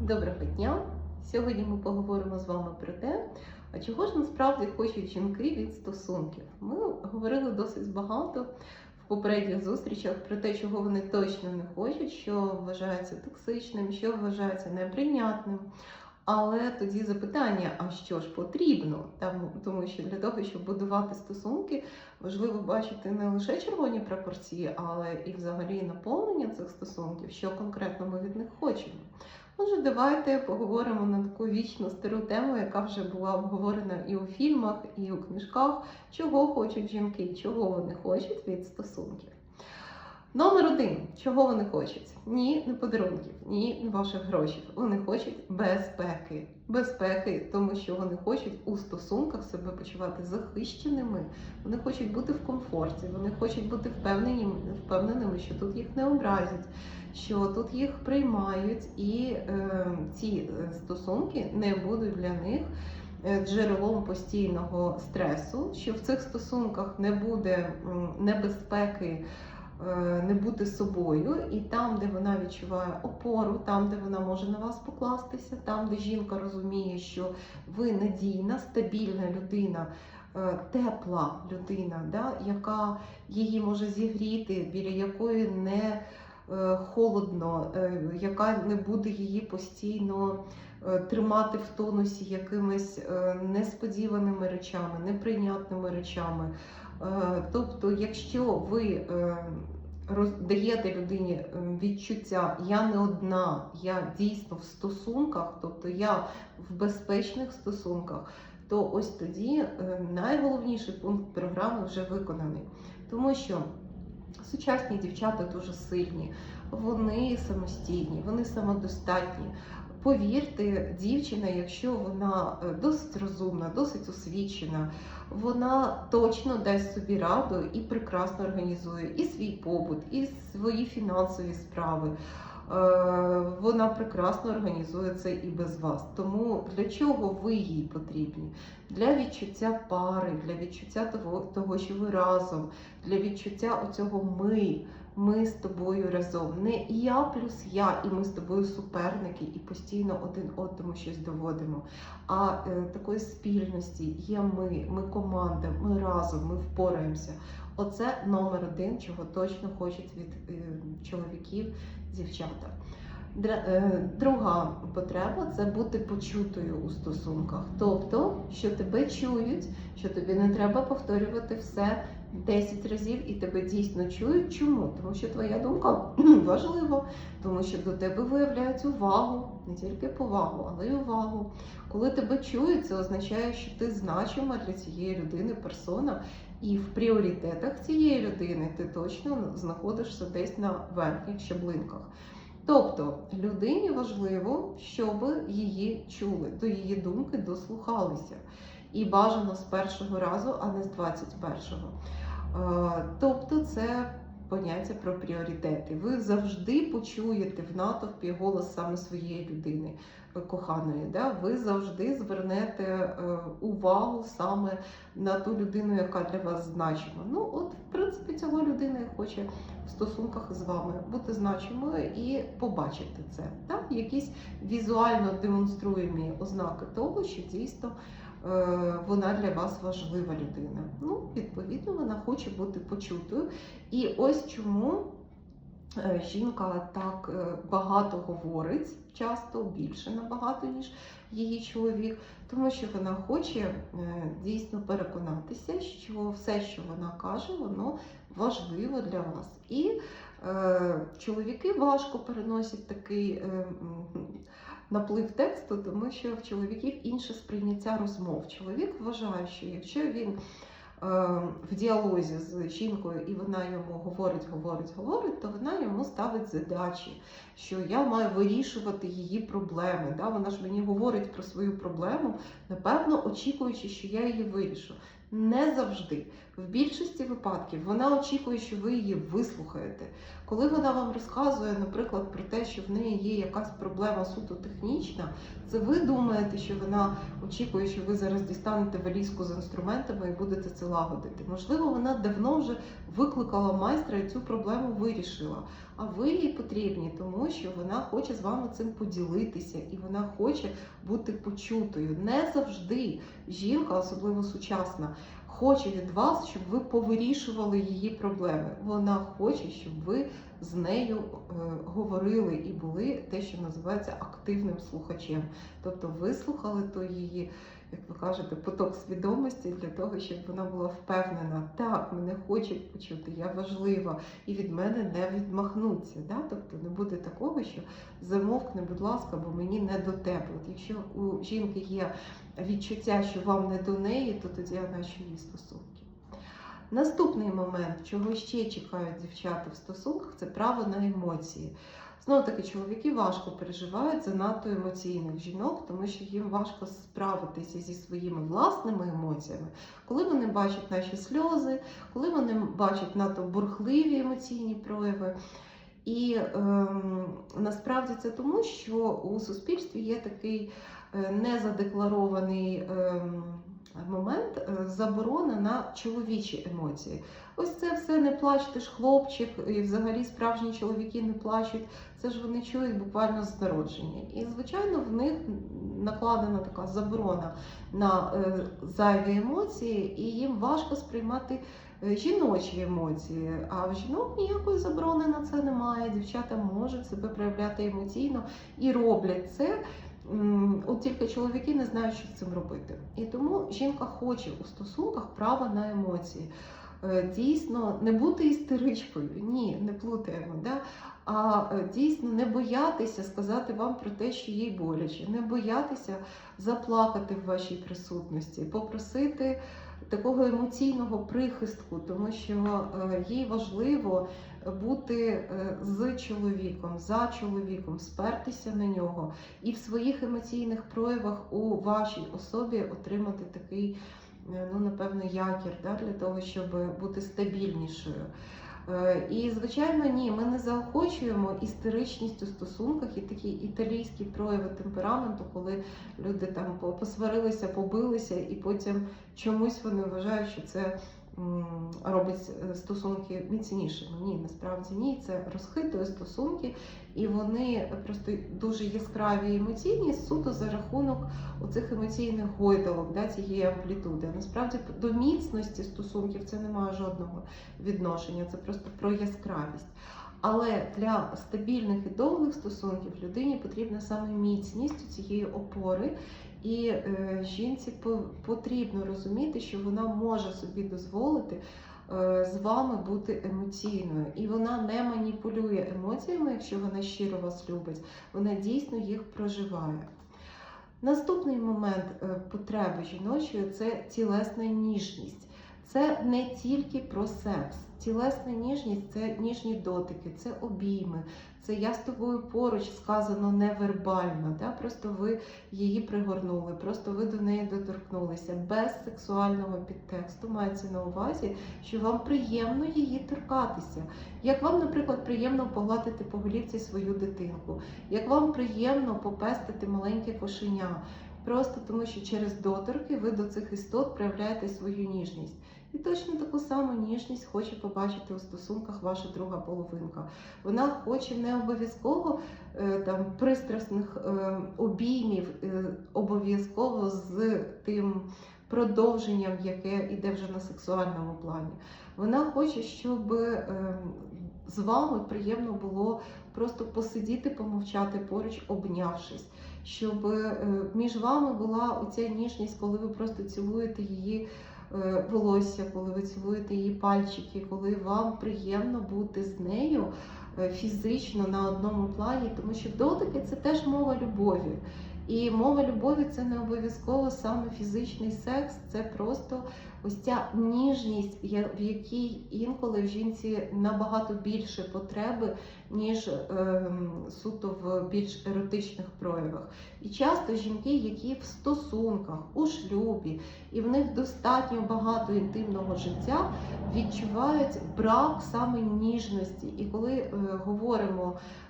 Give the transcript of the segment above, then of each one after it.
Доброго дня! Сьогодні ми поговоримо з вами про те, а чого ж насправді хочуть жінки від стосунків. Ми говорили досить багато в попередніх зустрічах про те, чого вони точно не хочуть, що вважається токсичним, що вважається неприйнятним. Але тоді запитання: а що ж потрібно? Тому що для того, щоб будувати стосунки, важливо бачити не лише червоні прапорці, але і взагалі наповнення цих стосунків, що конкретно ми від них хочемо. Отже, давайте поговоримо на таку вічну стару тему, яка вже була обговорена і у фільмах, і у книжках, чого хочуть жінки, чого вони хочуть від стосунків. Номер один, чого вони хочуть? Ні, не подарунків, ні, не ваших грошей. Вони хочуть безпеки. Безпеки, тому що вони хочуть у стосунках себе почувати захищеними. Вони хочуть бути в комфорті, вони хочуть бути впевнені, впевненими, що тут їх не образять, що тут їх приймають, і е, ці е, стосунки не будуть для них е, джерелом постійного стресу, що в цих стосунках не буде небезпеки не бути собою, і там, де вона відчуває опору, там, де вона може на вас покластися, там, де жінка розуміє, що ви надійна, стабільна людина. е, Тепла людина, да, яка її може зігріти, біля якої не е, холодно, е, яка не буде її постійно е, тримати в тонусі якимись е, несподіваними речами, неприйнятними речами. Е, Тобто, якщо ви е, роз- даєте людині е, відчуття я не одна, я дійсно в стосунках, тобто я в безпечних стосунках, то ось тоді найголовніший пункт програми вже виконаний. Тому що сучасні дівчата дуже сильні, вони самостійні, вони самодостатні. Повірте, дівчина, якщо вона е, досить розумна, досить освічена, вона точно дасть собі раду і прекрасно організує і свій побут, і свої фінансові справи. Е, Вона прекрасно організує це і без вас. Тому для чого ви їй потрібні? Для відчуття пари, для відчуття того, того що ви разом, для відчуття оцього ми. Ми з тобою разом. Не я плюс я, і ми з тобою суперники, і постійно один одному щось доводимо. А е, такої спільності є ми, ми команда, ми разом, ми впораємося. Оце номер один, чого точно хочуть від е, чоловіків, дівчата. Е, Друга потреба це бути почутою у стосунках. Тобто, що тебе чують, що тобі не треба повторювати все 10 разів і тебе дійсно чують. Чому? Тому що твоя думка важлива, тому що до тебе виявляють увагу, не тільки повагу, але й увагу. Коли тебе чують, це означає, що ти значима для цієї людини персона, і в пріоритетах цієї людини ти точно знаходишся десь на верхніх щаблинках. Тобто людині важливо, щоб її чули, до її думки дослухалися. І бажано з першого разу, а не з 21-го. Е, Тобто це поняття про пріоритети. Ви завжди почуєте в натовпі голос саме своєї людини е, коханої. Да? Ви завжди звернете е, увагу саме на ту людину, яка для вас значима. Ну, от, в принципі, цього людина хоче в стосунках з вами бути значимою і побачити це. Так? Якісь візуально демонструємі ознаки того, що дійсно вона для вас важлива людина. Ну, відповідно, вона хоче бути почутою. І ось чому е, жінка так е, багато говорить, часто більше набагато, ніж її чоловік, тому що вона хоче е, дійсно переконатися, що все, що вона каже, воно важливо для вас. І е, чоловіки важко переносять такий. е, Наплив тексту, тому що в чоловіків інше сприйняття розмов. Чоловік вважає, що якщо він е, в діалозі з жінкою і вона йому говорить, говорить, говорить, то вона йому ставить задачі, що я маю вирішувати її проблеми. Да? Вона ж мені говорить про свою проблему, напевно, очікуючи, що я її вирішу. Не завжди. В більшості випадків вона очікує, що ви її вислухаєте. Коли вона вам розказує, наприклад, про те, що в неї є якась проблема суто технічна, це ви думаєте, що вона очікує, що ви зараз дістанете валізку з інструментами і будете це лагодити. Можливо, вона давно вже викликала майстра і цю проблему вирішила. А ви їй потрібні, тому що вона хоче з вами цим поділитися, і вона хоче бути почутою. Не завжди жінка, особливо сучасна, хоче від вас, щоб ви повирішували її проблеми. Вона хоче, щоб ви з нею е, говорили і були те, що називається активним слухачем. Тобто ви слухали то її, як ви кажете, поток свідомості для того, щоб вона була впевнена, так, мене хочуть почути, я важлива, і від мене не відмахнуться. Да? Тобто не буде такого, що замовкне, будь ласка, бо мені не до тебе. От якщо у жінки є відчуття, що вам не до неї, то тоді нащо її стосунки. Наступний момент, чого ще чекають дівчата в стосунках, це право на емоції. Знову таки, чоловіки важко переживають занадто емоційних жінок, тому що їм важко справитися зі своїми власними емоціями, коли вони бачать наші сльози, коли вони бачать надто бурхливі емоційні прояви. І ем, насправді це тому, що у суспільстві є такий е, незадекларований ем, момент е, заборона на чоловічі емоції. Ось це все не плач, ти ж хлопчик, і взагалі справжні чоловіки не плачуть. Це ж вони чують буквально з народження. І, звичайно, в них накладена така заборона на е, зайві емоції, і їм важко сприймати е, жіночі емоції. А в жінок ніякої заборони на це немає. Дівчата можуть себе проявляти емоційно і роблять це. От тільки чоловіки не знають, що з цим робити. І тому жінка хоче у стосунках права на емоції. Е, Дійсно, не бути істеричкою, ні, не плутаємо. Да? А е, дійсно не боятися сказати вам про те, що їй боляче, не боятися заплакати в вашій присутності, попросити такого емоційного прихистку, тому що е, їй важливо бути е, з чоловіком, за чоловіком, спертися на нього і в своїх емоційних проявах у вашій особі отримати такий, е, ну напевно, якір да, для того, щоб бути стабільнішою. Е, І, звичайно, ні, ми не заохочуємо істеричність у стосунках і такі італійські прояви темпераменту, коли люди там по- посварилися, побилися, і потім чомусь вони вважають, що це робить е, стосунки міцнішими. Ні, насправді ні, це розхитує стосунки, і вони просто дуже яскраві емоційні суто за рахунок оцих емоційних гойдалок, да, цієї амплітуди. Насправді до міцності стосунків це не має жодного відношення, це просто про яскравість. Але для стабільних і довгих стосунків людині потрібна саме міцність цієї опори, і е, жінці потрібно розуміти, що вона може собі дозволити е, з вами бути емоційною, і вона не маніпулює емоціями, якщо вона щиро вас любить, вона дійсно їх проживає. Наступний момент е, потреби жіночої це тілесна ніжність. Це не тільки про секс. Тілесна ніжність це ніжні дотики, це обійми, це я з тобою поруч сказано невербально. Да? Просто ви її пригорнули, просто ви до неї доторкнулися без сексуального підтексту. Мається на увазі, що вам приємно її торкатися. Як вам, наприклад, приємно погладити по голівці свою дитинку, як вам приємно попестити маленьке кошеня. Просто тому, що через доторки ви до цих істот проявляєте свою ніжність. І точно таку саму ніжність хоче побачити у стосунках ваша друга половинка. Вона хоче не обов'язково е, там пристрасних е, обіймів, е, обов'язково з тим продовженням, яке йде вже на сексуальному плані. Вона хоче, щоб з вами приємно було просто посидіти, помовчати поруч, обнявшись. Щоб е, між вами була оця ніжність, коли ви просто цілуєте її е, волосся, коли ви цілуєте її пальчики, коли вам приємно бути з нею е, фізично на одному плані, тому що дотики це теж мова любові. І мова любові це не обов'язково саме фізичний секс, це просто ось ця ніжність, в якій інколи в жінці набагато більше потреби, ніж ем, суто в більш еротичних проявах. І часто жінки, які в стосунках, у шлюбі, і в них достатньо багато інтимного життя, відчувають брак саме ніжності. І коли е, говоримо е,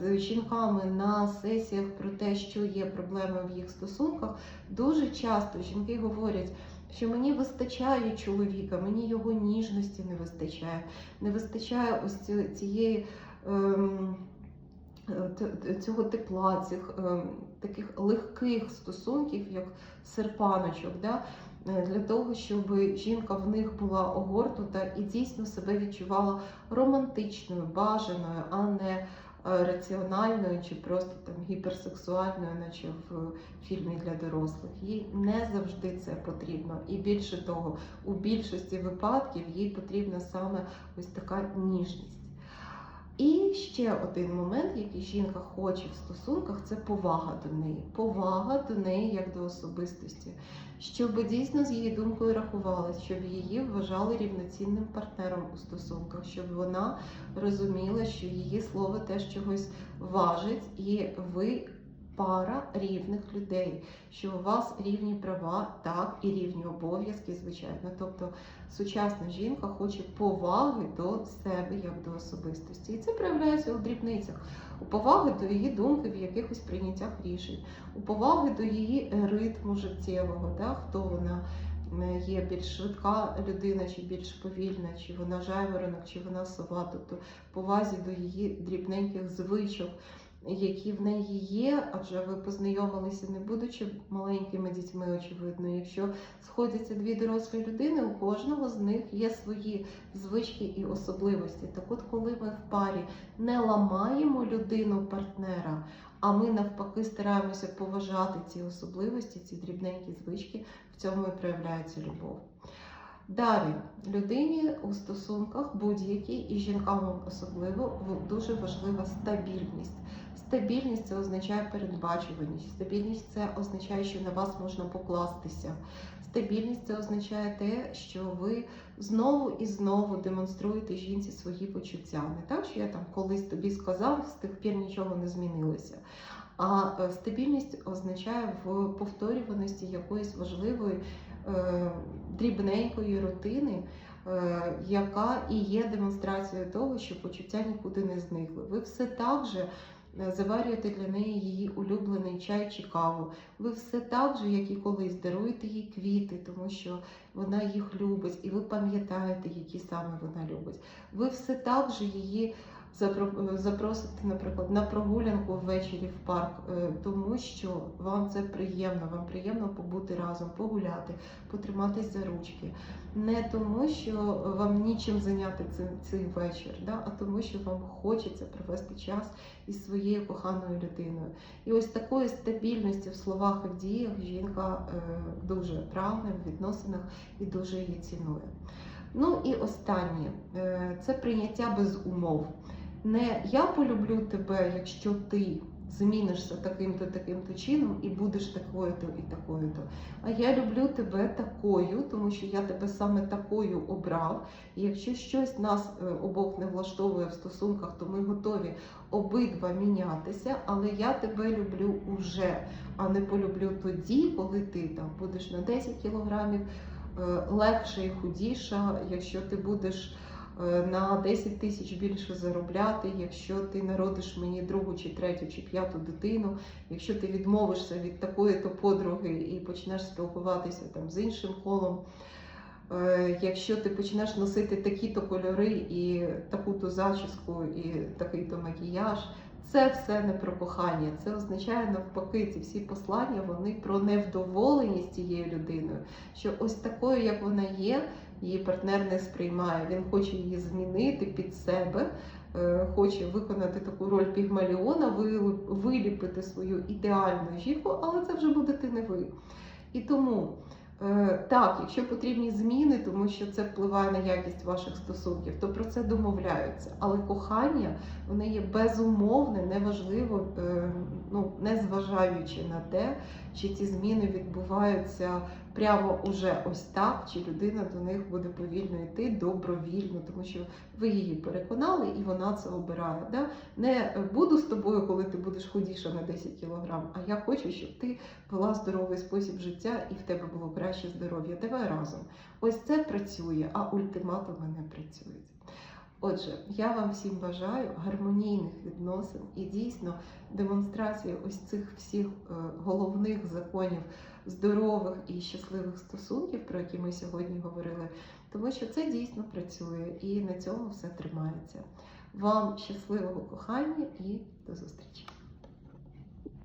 з жінками на сесіях про те, що є проблеми в їх стосунках, дуже часто жінки говорять. Що мені вистачає чоловіка, мені його ніжності не вистачає, не вистачає ось цієї ем, цього тепла, цих ем, таких легких стосунків, як серпаночок, да? е, для того, щоб жінка в них була огорнута і дійсно себе відчувала романтичною, бажаною, а не раціональною чи просто там гіперсексуальною, наче в фільмі для дорослих. Їй не завжди це потрібно. І більше того, у більшості випадків їй потрібна саме ось така ніжність. І ще один момент, який жінка хоче в стосунках, це повага до неї. Повага до неї як до особистості, щоб дійсно з її думкою рахувалась, щоб її вважали рівноцінним партнером у стосунках, щоб вона розуміла, що її слово теж чогось важить, і ви пара рівних людей, що у вас рівні права, так і рівні обов'язки, звичайно. Тобто сучасна жінка хоче поваги до себе як до особистості. І це проявляється у дрібницях, у поваги до її думки в якихось прийняттях рішень, у поваги до її ритму життєвого, да, хто вона. Є більш швидка людина, чи більш повільна, чи вона жайворонок, чи вона сова, тобто повазі до її дрібненьких звичок, які в неї є, адже ви познайомилися, не будучи маленькими дітьми, очевидно. Якщо сходяться дві дорослі людини, у кожного з них є свої звички і особливості. Так от, коли ми в парі не ламаємо людину партнера, а ми навпаки стараємося поважати ці особливості, ці дрібненькі звички, в цьому і проявляється любов. Далі людині у стосунках будь-якій і жінкам особливо дуже важлива стабільність. Стабільність це означає передбачуваність. Стабільність це означає, що на вас можна покластися. Стабільність це означає те, що ви знову і знову демонструєте жінці свої почуття. Не так, що я там колись тобі сказав, з тих пір нічого не змінилося. А е, стабільність означає в повторюваності якоїсь важливої е, дрібненької рутини, е, яка і є демонстрацією того, що почуття нікуди не зникли. Ви все так же заварюєте для неї її улюблений чай чи каву. Ви все так же, як і колись, даруєте їй квіти, тому що вона їх любить, і ви пам'ятаєте, які саме вона любить. Ви все так же її запро- е, наприклад, на прогулянку ввечері в парк, е, тому що вам це приємно, вам приємно побути разом, погуляти, потриматись за ручки. Не тому, що вам нічим зайняти цей, цей вечір, да? а тому, що вам хочеться провести час із своєю коханою людиною. І ось такої стабільності в словах і в діях жінка е, дуже прагне в відносинах і дуже її цінує. Ну і останнє е, це прийняття без умов. Не я полюблю тебе, якщо ти змінишся таким-то, таким-то чином і будеш такою-то і такою-то. А я люблю тебе такою, тому що я тебе саме такою обрав. І якщо щось нас е, обох не влаштовує в стосунках, то ми готові обидва мінятися, але я тебе люблю уже, а не полюблю тоді, коли ти там будеш на 10 кілограмів е, легше і худіша, якщо ти будеш на 10 тисяч більше заробляти, якщо ти народиш мені другу чи третю чи п'яту дитину, якщо ти відмовишся від такої то подруги і почнеш спілкуватися там з іншим колом. Е, Якщо ти почнеш носити такі-то кольори і таку-то зачіску, і такий-то макіяж, це все не про кохання. Це означає навпаки, ці всі послання вони про невдоволеність цією людиною. Що ось такою, як вона є, її партнер не сприймає. Він хоче її змінити під себе, е, хоче виконати таку роль пігмаліона, виліпити свою ідеальну жінку, але це вже будете не ви. І тому Е, Так, якщо потрібні зміни, тому що це впливає на якість ваших стосунків, то про це домовляються. Але кохання воно є безумовне, неважливо, е, ну не зважаючи на те, чи ці зміни відбуваються прямо уже ось так, чи людина до них буде повільно йти добровільно, тому що ви її переконали і вона це обирає. Да? Не е, буду з тобою, коли ти будеш худіша на 10 кілограм, а я хочу, щоб ти вела здоровий спосіб життя і в тебе було краще здоров'я. Давай разом. Ось це працює, а ультиматуми не працюють. Отже, я вам всім бажаю гармонійних відносин і дійсно демонстрації ось цих всіх е, головних законів здорових і щасливих стосунків, про які ми сьогодні говорили, тому що це дійсно працює і на цьому все тримається. Вам щасливого кохання і до зустрічі!